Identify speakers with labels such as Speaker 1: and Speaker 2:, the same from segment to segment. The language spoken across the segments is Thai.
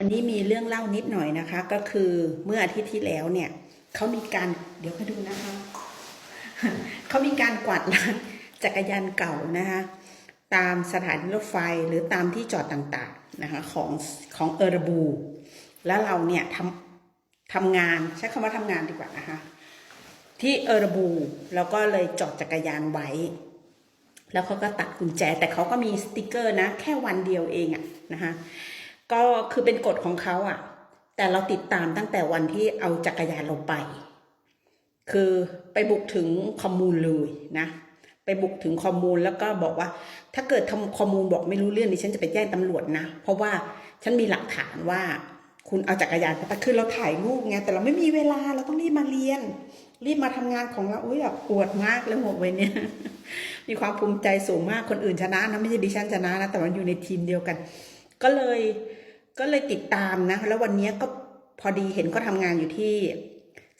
Speaker 1: วันนี้มีเรื่องเล่านิดหน่อยนะคะ ก็คือเมื่ออาทิตย์ที่แล้วเนี่ยเขามีการเดี๋ยวมาดูนะคะเขามีการกวาดล้างจักรยานเก่านะคะตามสถานีรถไฟหรือตามที่จอดต่างๆนะคะของของเออร์บู แล้วเราเนี่ยทำทำงานใช้คำว่าทำงานดีกว่านะคะที่เออร์บูแล้วก็เลยจอดจักรยานไว้ แล้วเขาก็ตัดกุญแจแต่เขาก็มีสติกเกอร์นะ แค่วันเดียวเองอะนะคะ ก็คือเป็นกฎของเขาอะแต่เราติดตามตั้งแต่วันที่เอาจักรยานเราไป คือไปบุกถึงคอมมูนเลยนะ ไปบุกถึงคอมมูนแล้วก็บอกว่า ถ้าเกิดทำคอมมูนบอกไม่รู้เรื่องดิฉันจะไปแจ้งตำรวจนะ เพราะว่าฉันมีหลักฐานว่าคุณเอาจักรยานไปคือเราถ่ายรูปไงแต่เราไม่มีเวลาเราต้องรีบมาเรียน รีบมาทำงานของเราอุ้ยแบบปวดมากเลยหมดเวยเนี่ยมีความภูมิใจสูงมากคนอื่นชนะนะไม่ใช่ดิฉันชนะนะแต่มันอยู่ในทีมเดียวกัน ก็เลยก็เลยติดตามนะ แล้ววันนี้ก็พอดีเห็นก็ทำงานอยู่ที่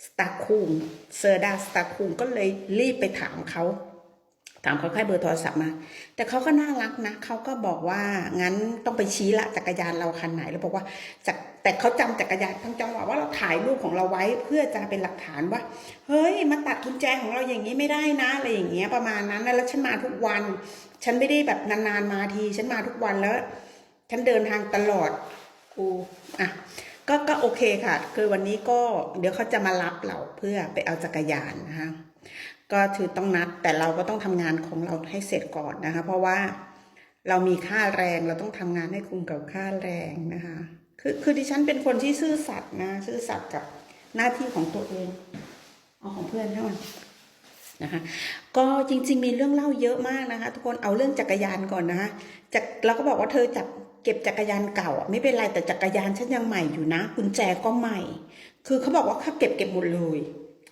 Speaker 1: สตาร์คูมเซอร์ดาสตาร์คูมก็เลยรีบไปถามเขาถามเขาแค่เบอร์โทรศัพท์มา แต่เขาก็น่ารักนะเขาก็บอกว่างั้นต้องไปชี้ละจักรยานเราคันไหนแล้วบอกว่าจากแต่เขาจำจักรยานทั้งจังหวะว่าเราถ่ายรูปของเราไว้เพื่อจะเป็นหลักฐานว่า เฮ้ยมาตัดกุญแจของเราอย่างนี้ไม่ได้นะอะไรอย่างเงี้ยประมาณนั้นแล้วฉันมาทุกวัน ฉันไม่ได้แบบนานๆมาที ฉันมาทุกวันแล้ว ฉันเดินทางตลอดกูอะก็ก็โอเคค่ะ คือวันนี้ก็เดี๋ยวเขาจะมารับเราเพื่อไปเอาจักรยานนะคะก็คือต้องนัดแต่เราก็ต้องทำงานของเราให้เสร็จก่อนนะคะ เพราะว่าเรามีค่าแรงเราต้องทำงานให้คุ้มกับค่าแรงนะคะ คือคือดิฉันเป็นคนที่ซื่อสัตย์นะซื่อสัตย์กับหน้าที่ของตัวเองเอาของเพื่อนเท่านั้นนะคะก็จริงๆมีเรื่องเล่าเยอะมากนะคะ ทุกคนเอาเรื่องจักรยานก่อนนะคะจากเราก็บอกว่าเธอจับ ก็บจักรยานเก่าอะไม่เป็นไรแต่จักรยานฉันยังใหม่อยู่นะกุญแจก็ใหม่ คือเขาบอกว่าเขาเก็บเก็บหมดเลย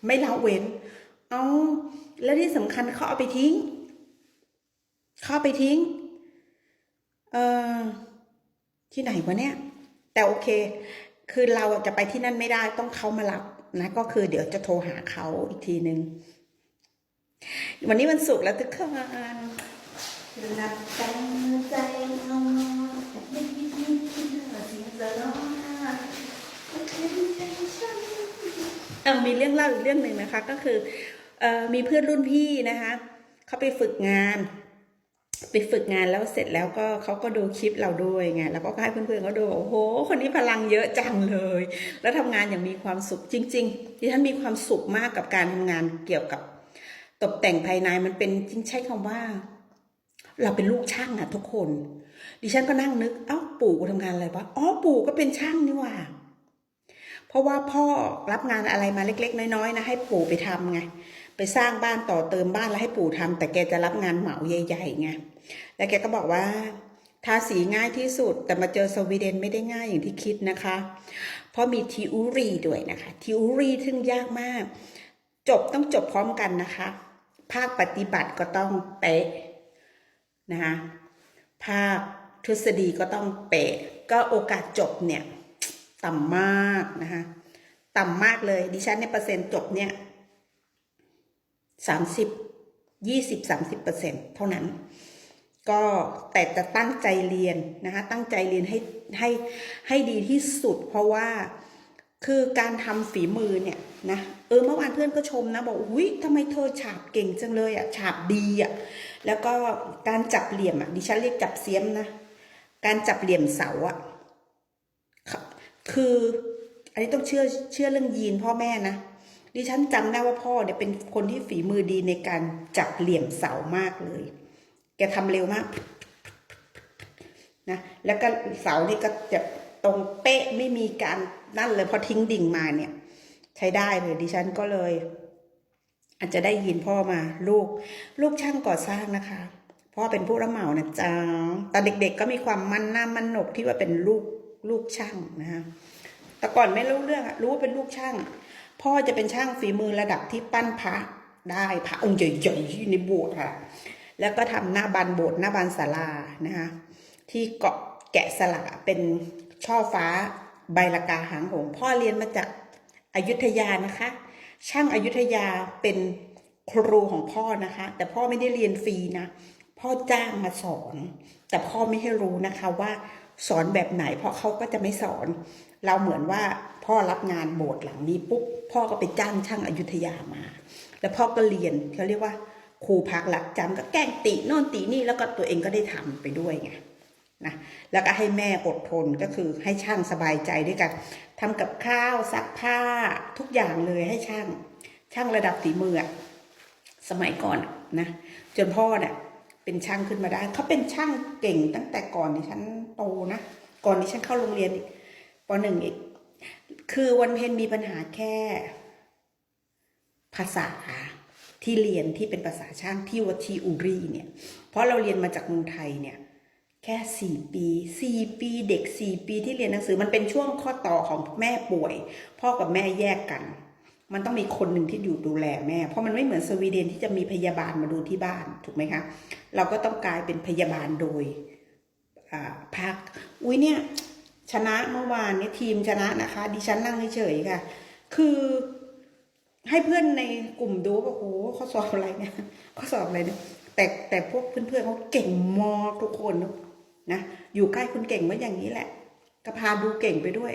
Speaker 1: ไม่ละเว้น เอาแล้วที่สำคัญเขาเอาไปทิ้งเขาไปทิ้ง เอ่อที่ไหนวะเนี่ย แต่โอเค คือเราจะไปที่นั่นไม่ได้ต้องเขามารับนะ ก็คือเดี๋ยวจะโทรหาเขาอีกทีนึง วันนี้วันศุกร์แล้วทุกคนนับแต่งใจเอาไม่คิดไม่คิดว่าสิ่งจะรอเออ มีเรื่องเล่าอีกเรื่องหนึ่งนะคะ ก็คือเออมีเพื่อนรุ่นพี่นะคะเขาไปฝึกงาน ไปฝึกงานแล้วเสร็จแล้วก็เขาก็ดูคลิปเราด้วยไงแล้วก็ให้เพื่อนๆเขาดูโอ้โห คนนี้พลังเยอะจังเลย แล้วทำงานอย่างมีความสุขจริงๆดิฉันมีความสุขมากกับการทำงานเกี่ยวกับ ตกแต่งภายในมันเป็นจริงใช้คำว่า เราเป็นลูกช่างอะทุกคน ดิฉันก็นั่งนึกเอ้าปู่กูทำงานอะไรวะอ๋อปู่ก็เป็นช่างนี่หว่า ราะว่าพ่อรับงานอะไรมาเล็ก ๆ น้อยๆนะให้ปู่ไปทำไงไปสร้างบ้านต่อเติมบ้านแล้วให้ปู่ทำแต่แกจะรับงานเหมาใหญ่ๆไงแล้วแกก็บอกว่าทาสีง่ายที่สุด แต่มาเจอสวีเดนไม่ได้ง่ายอย่างที่คิดนะคะ เพราะมีทิวรีด้วยนะคะทิวรีซึ่งยากมาก จบต้องจบพร้อมกันนะคะ ภาคปฏิบัติก็ต้องเป๊ะนะคะภาคทฤษฎีก็ต้องเป๊ะก็โอกาสจบเนี่ย ต่ำมากนะคะต่ำมากเลย ดิฉันในยเปอร์เซ็นต์จบเนี่ยสามสิบยี่สิบสามสิบเปอร์เซ็นต์เท่านั้น ก็แต่จะตั้งใจเรียนนะคะ ตั้งใจเรียนให้ให้ให้ดีที่สุด เพราะว่าคือการทำฝีมือเนี่ยนะเออเมื่อวานเพื่อนก็ชมนะ บอกอุ้ยทำไมเธอฉาบเก่งจังเลยอะฉาบดีอะแล้วก็การจับเหลี่ยมอะดิฉันเรียกจับเสียมนะ การจับเหลี่ยมเสาอะ คืออันนี้ต้องเชื่อเชื่อเรื่องยีนพ่อแม่นะดิฉันจำได้ว่าพ่อเนี่ยเป็นคนที่ฝีมือดีในการจับเหลี่ยมเสามากเลย แกทำเร็วมากนะแล้วก็เสานี่ก็จะตรงเป๊ะไม่มีการนั่นเลยพอทิ้งดิ่งมาเนี่ย ใช้ได้เลยดิฉันก็เลย อาจจะได้ยินพ่อมาลูก ลูกช่างก่อสร้างนะคะพ่อเป็นผู้รับเหมานะจ๊ะตอนเด็กๆก็มีความมั่นหน้ามั่นหนกที่ว่าเป็นลูก ลูกช่างนะคะแต่ก่อนไม่รู้เรื่องอะรู้ว่าเป็นลูกช่าง พ่อจะเป็นช่างฝีมือระดับที่ปั้นพระได้พระองค์ใหญ่ๆในโบสถ์ค่ะ แล้วก็ทำหน้าบานโบสถ์หน้าบานศาลานะคะที่เกาะแกะสลักเป็นช่อฟ้าใบละกาหางหงพ่อเรียนมาจากอยุธยานะคะ ช่างอยุธยาเป็นครูของพ่อนะคะ แต่พ่อไม่ได้เรียนฟรีนะ พ่อจ้างมาสอน แต่พ่อไม่ให้รู้นะคะว่า สอนแบบไหน เพราะเขาก็จะไม่สอน เราเหมือนว่าพ่อรับงานโบสถ์หลังนี้ปุ๊บพ่อก็ไปจ้างช่างอายุทยามา แล้วพ่อก็เรียนเขาเรียกว่าครูพักหลักจำก็แกล้งติโน่นตินี่แล้วก็ตัวเองก็ได้ทำไปด้วยไงนะแล้วก็ให้แม่อดทนก็คือให้ช่างสบายใจด้วยกันทำกับข้าวซักผ้าทุกอย่างเลยให้ช่าง ช่างระดับฝีมือสมัยก่อนนะจนพ่อเนี่ย เป็นช่างขึ้นมาได้ เขาเป็นช่างเก่งตั้งแต่ก่อนที่ฉันโตนะ ก่อนที่ฉันเข้าโรงเรียนอีกปหนึ่งอีก คือวันเพ็ญมีปัญหาแค่ ภาษาที่เรียนที่เป็นภาษาช่างที่วัดทีอุรีเนี่ย เพราะเราเรียนมาจากเมืองไทยเนี่ย แค่สี่ปีสี่ปีเด็กสี่ปีที่เรียนหนังสือมันเป็นช่วงข้อต่อของแม่ป่วย พ่อกับแม่แยกกัน มันต้องมีคนหนึ่งที่อยู่ดูแลแม่ เพราะมันไม่เหมือนสวีเดนที่จะมีพยาบาลมาดูที่บ้านถูกไหมคะ เราก็ต้องกลายเป็นพยาบาลโดยอ่าพัก อุ้ยเนี่ยชนะเมื่อวานเนี่ยทีมชนะนะคะ ดิฉันนั่งเฉยๆค่ะ คือให้เพื่อนในกลุ่มดูว่าโอ้เขาสอบอะไรเนี่ยเขาสอบอะไรเนี่ยแต่แต่พวกเพื่อนๆเขาเก่งมากทุกคนนะอยู่ใกล้คุณเก่งเหมือนอย่างนี้แหละก็พาดูเก่งไปด้วย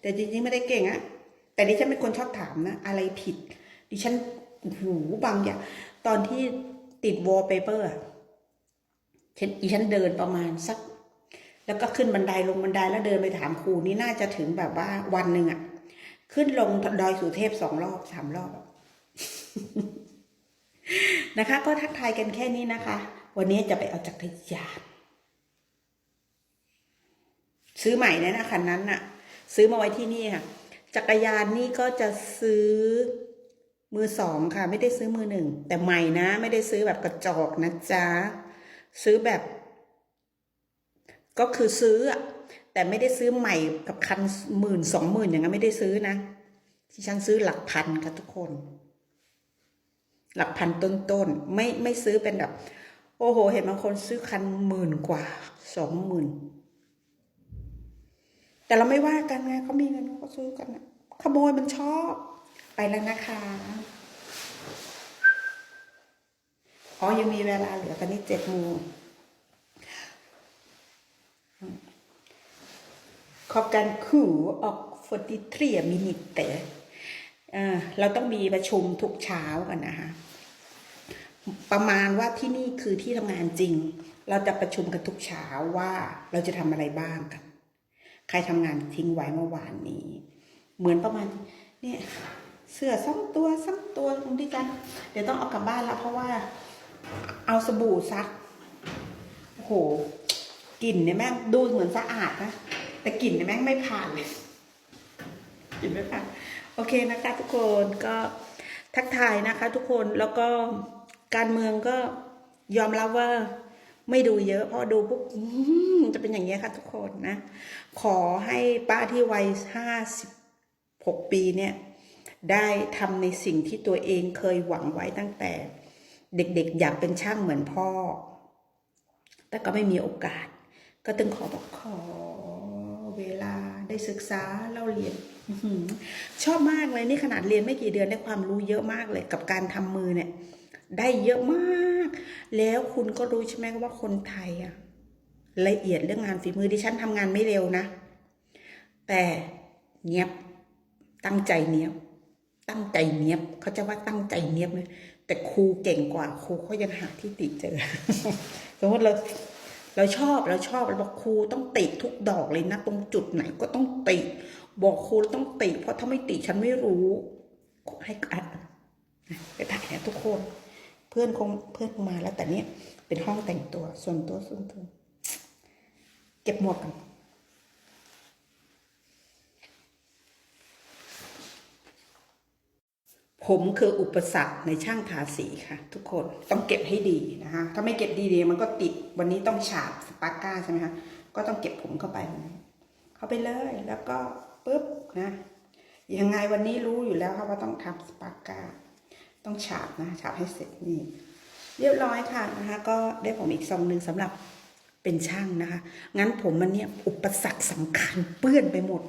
Speaker 1: แต่จริงๆไม่ได้เก่งอะ แต่ดิฉันเป็นคนชอบถามนะ อะไรผิด ดิฉันหูบางอย่าง ตอนที่ติดวอลเปเปอร์ฉันดิฉันเดินประมาณสัก แล้วก็ขึ้นบันไดลงบันไดแล้วเดินไปถามครูนี่น่าจะถึงแบบว่าวันหนึ่งอะขึ้นลงดอยสุเทพสองรอบสามรอบนะคะ ก็ทักทายกันแค่นี้นะคะ วันนี้จะไปเอาจักรยานซื้อใหม่นะนะคันนั้นน่ะ ซื้อมาไว้ที่นี่ค่ะ จักรยานนี่ก็จะซื้อมือสองค่ะ ไม่ได้ซื้อมือหนึ่งแต่ใหม่นะ ไม่ได้ซื้อแบบกระจอกนะจ๊ะซื้อแบบ ก็คือซื้อแต่ไม่ได้ซื้อใหม่กับคันหมื่นสองหมื่นอย่างนั้นไม่ได้ซื้อนะที่ฉันซื้อหลักพันค่ะทุกคน หลักพันต้นๆไม่ไม่ซื้อเป็นแบบ โอ้โห เห็นบางคนซื้อคันหมื่นกว่าสองหมื่น แต่เราไม่ว่ากันไงเขามีเงินเขาก็ซื้อกันขโมยมันชอบ ไปแล้วนะคะอ๋อยังมีเวลาเหลือตอนนี้เจ็ดโมง klockan sju och 43 minuter เอ่อเราต้องมีประชุมทุกเช้ากันนะคะประมาณว่าที่นี่คือที่ทำงานจริง เราจะประชุมกันทุกเช้าว่าเราจะทำอะไรบ้างกัน ใครทำงานทิ้งไว้เมื่อวานนี้ เหมือนประมาณเนี่ยเสื้อซ้ำตัวซ้ำตัวตรงที่กันเดี๋ยวต้องเอากลับบ้านแล้วเพราะว่า เอาสบู่ซักโอ้โหกลิ่นเนี่ยแม่งดูเหมือนสะอาดนะแต่กลิ่นเนี่ยแม่งไม่ผ่านเลยกลิ่นไม่ผ่านโอเคนะคะทุกคนก็ทักทายนะคะ ทุกคนแล้วก็การเมืองก็ยอมรับว่า ไม่ดูเยอะเพราะดูปุ๊บจะเป็นอย่างนี้ยค่ะทุกคนนะ ขอให้ป้าที่วัยห้าสิบหกปีเนี่ย ได้ทำในสิ่งที่ตัวเองเคยหวังไว้ตั้งแต่ เด็กๆ อยากเป็นช่างเหมือนพ่อ แต่ก็ไม่มีโอกาส ก็ตึงขอบอกขอเวลาได้ศึกษาเล่าเรียนชอบมากเลยนี่ขนาดเรียนไม่กี่เดือนได้ความรู้เยอะมากเลยกับการทำมือเนี่ย ได้เยอะมาก แล้วคุณก็รู้ใช่ไหมว่าคนไทยอะละเอียดเรื่องงานฝีมือดิฉันทำงานไม่เร็วนะ แต่เนียบตั้งใจเนียบตั้งใจเนียบเขาจะว่าตั้งใจเนียบเลยแต่ครูเก่งกว่าครูเขายังหาที่ติเจอ สมมติเราเราชอบเราชอบเราบอกครูต้องติทุกดอกเลยนะ ตรงจุดไหนก็ต้องติบอกครูต้องติ เพราะถ้าไม่ติฉันไม่รู้ให้อัดไปถ่ายนทุกคน เพื่อนคงเพื่อนคงมาแล้วแต่เนี้ยเป็นห้องแต่งตัวส่วนตัวส่วนตัวเก็บหมวกกันผมคืออุปสรรคในช่างทาสีค่ะ ทุกคนต้องเก็บให้ดีนะคะถ้าไม่เก็บดีๆมันก็ติดวันนี้ต้องฉาบสปาก้าใช่ไหมคะก็ต้องเก็บผมเข้าไป เข้าไปเลยแล้วก็ปุ๊บนะยังไงวันนี้รู้อยู่แล้วค่ะว่าต้องทำสปาก้า ต้องฉาบนะฉาบให้เสร็จนี่ เรียบร้อยค่ะนะคะ ก็ได้ผมอีกซองหนึ่งสำหรับเป็นช่างนะคะ งั้นผมมันเนี่ยอุปสรรคสำคัญเปื้อนไปหมด